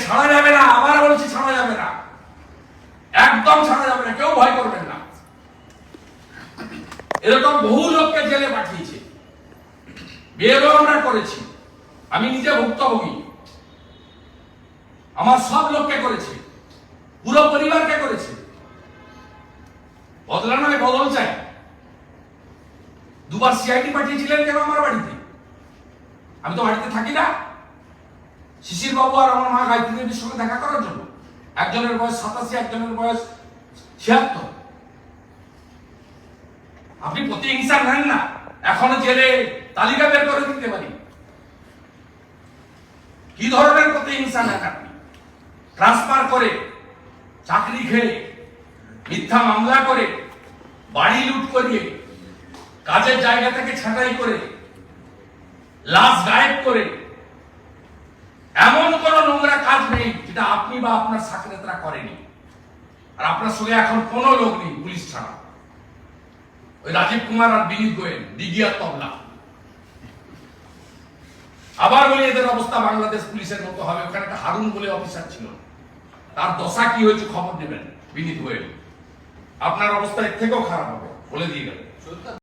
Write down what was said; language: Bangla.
ছাড়া যাবে না, আবার বলছি ছাড়া যাবে না। একদম ছাড়া যাবে না, কেউ ভয় করবেন না। এরকম বহু লোককে জেলে পাঠিয়েছে। বিয়েও আমরা করেছি। আমি নিজে ভুক্তভোগী। আমার সব লোককে করেছে। পুরো পরিবারকে করেছে। বদলা নয় বদল চাই। দুবার সিআইডি পাঠিয়েছিলেন কেন আমার বাড়িতে? আমি তো বাড়িতে থাকি না। শিশির বাবু আর আমার মা গায়ত্রী দেবীর সঙ্গে দেখা করার জন্য। একজনের বয়স সাতাশি, একজনের বয়স ছিয়াত্তর। আপনি প্রতিহিংসা নেন না। এখনও জেলে তালিকা বের করে দিতে পারি। কি ধরনের প্রতিহিংসা নেন আপনি? ট্রান্সফার করে, চাকরি খেয়ে, মিথ্যা মামলা করে, বাড়ি লুট করিয়ে, কাজের জায়গা থেকে ছাঁটাই করে, লাশ গায়েব করে যেটা আপনি বা আপনার সাকরেতরা করেনি। আর আপনার সঙ্গে এখন কোনো লোক নেই পুলিশ ছাড়া। ওই রাজীব কুমার আর বিনীত গোয়েল দিঘি তবলা। আবার বলি, এদের অবস্থা বাংলাদেশ পুলিশের মতো হবে। ওখানে একটা হারুন বলে অফিসার ছিল। তার দশা কি হয়েছে খবর নেবেন বিনীত গোয়েল। আপনার অবস্থা এর থেকেও খারাপ হবে, বলে দিয়ে গেল।